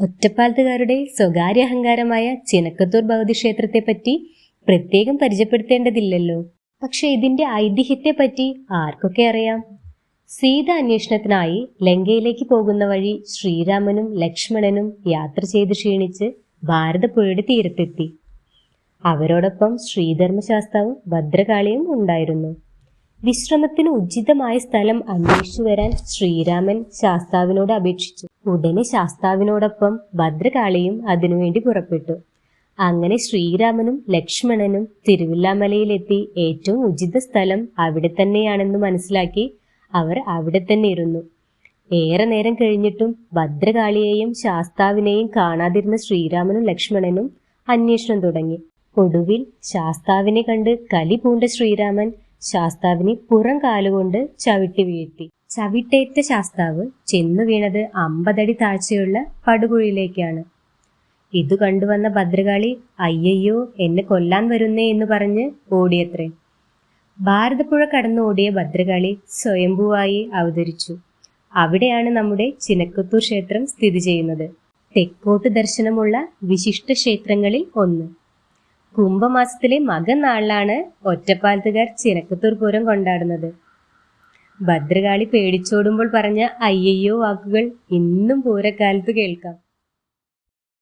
ഒറ്റപ്പാലത്തുകാരുടെ സ്വകാര്യ അഹങ്കാരമായ ചിനക്കത്തൂർ ഭഗവതി ക്ഷേത്രത്തെപ്പറ്റി പ്രത്യേകം പരിചയപ്പെടുത്തേണ്ടതില്ലല്ലോ. പക്ഷെ ഇതിന്റെ ഐതിഹ്യത്തെപ്പറ്റി ആർക്കൊക്കെ അറിയാം? സീത അന്വേഷണത്തിനായി ലങ്കയിലേക്ക് പോകുന്ന വഴി ശ്രീരാമനും ലക്ഷ്മണനും യാത്ര ചെയ്ത് ക്ഷീണിച്ച് ഭാരതപ്പുഴയുടെ തീരത്തെത്തി. അവരോടൊപ്പം ശ്രീധർമ്മശാസ്താവും ഭദ്രകാളിയും ഉണ്ടായിരുന്നു. വിശ്രമത്തിന് ഉചിതമായ സ്ഥലം അന്വേഷിച്ചു വരാൻ ശ്രീരാമൻ ശാസ്താവിനോട് അപേക്ഷിച്ചു. ഉടനെ ശാസ്താവിനോടൊപ്പം ഭദ്രകാളിയും അതിനുവേണ്ടി പുറപ്പെട്ടു. അങ്ങനെ ശ്രീരാമനും ലക്ഷ്മണനും തിരുവില്ലാമലയിലെത്തി ഏറ്റവും ഉചിത സ്ഥലം അവിടെ തന്നെയാണെന്ന് മനസ്സിലാക്കി അവർ അവിടെ തന്നെ ഇരുന്നു. ഏറെ നേരം കഴിഞ്ഞിട്ടും ഭദ്രകാളിയെയും ശാസ്താവിനെയും കാണാതിരുന്ന ശ്രീരാമനും ലക്ഷ്മണനും അന്വേഷണം തുടങ്ങി. ഒടുവിൽ ശാസ്താവിനെ കണ്ട് കലി പൂണ്ട ശ്രീരാമൻ ശാസ്താവിനെ പുറം കാലുകൊണ്ട് ചവിട്ടി വീഴ്ത്തി. ചവിട്ടേറ്റ ശാസ്താവ് ചെന്നു വീണത് അമ്പതടി താഴ്ചയുള്ള പടുകുഴിയിലേക്കാണ്. ഇത് കണ്ടുവന്ന ഭദ്രകാളി അയ്യയ്യോ എന്നെ കൊല്ലാൻ വരുന്നേ എന്ന് പറഞ്ഞ് ഓടിയത്രേ. ഭാരതപ്പുഴ കടന്നു ഓടിയ ഭദ്രകാളി സ്വയംഭൂവായി അവതരിച്ചു. അവിടെയാണ് നമ്മുടെ ചിനക്കത്തൂർ ക്ഷേത്രം സ്ഥിതി ചെയ്യുന്നത്. തെക്കോട്ട് ദർശനമുള്ള വിശിഷ്ട ക്ഷേത്രങ്ങളിൽ ഒന്ന്. കുംഭമാസത്തിലെ മകനാളിലാണ് ഒറ്റപ്പാലത്തുകാർ ചിനക്കത്തൂർ പൂരം കൊണ്ടാടുന്നത്. ഭദ്രകാളി പേടിച്ചോടുമ്പോൾ പറഞ്ഞ അയ്യയ്യോ വാക്കുകൾ ഇന്നും പൂരക്കാലത്ത് കേൾക്കാം.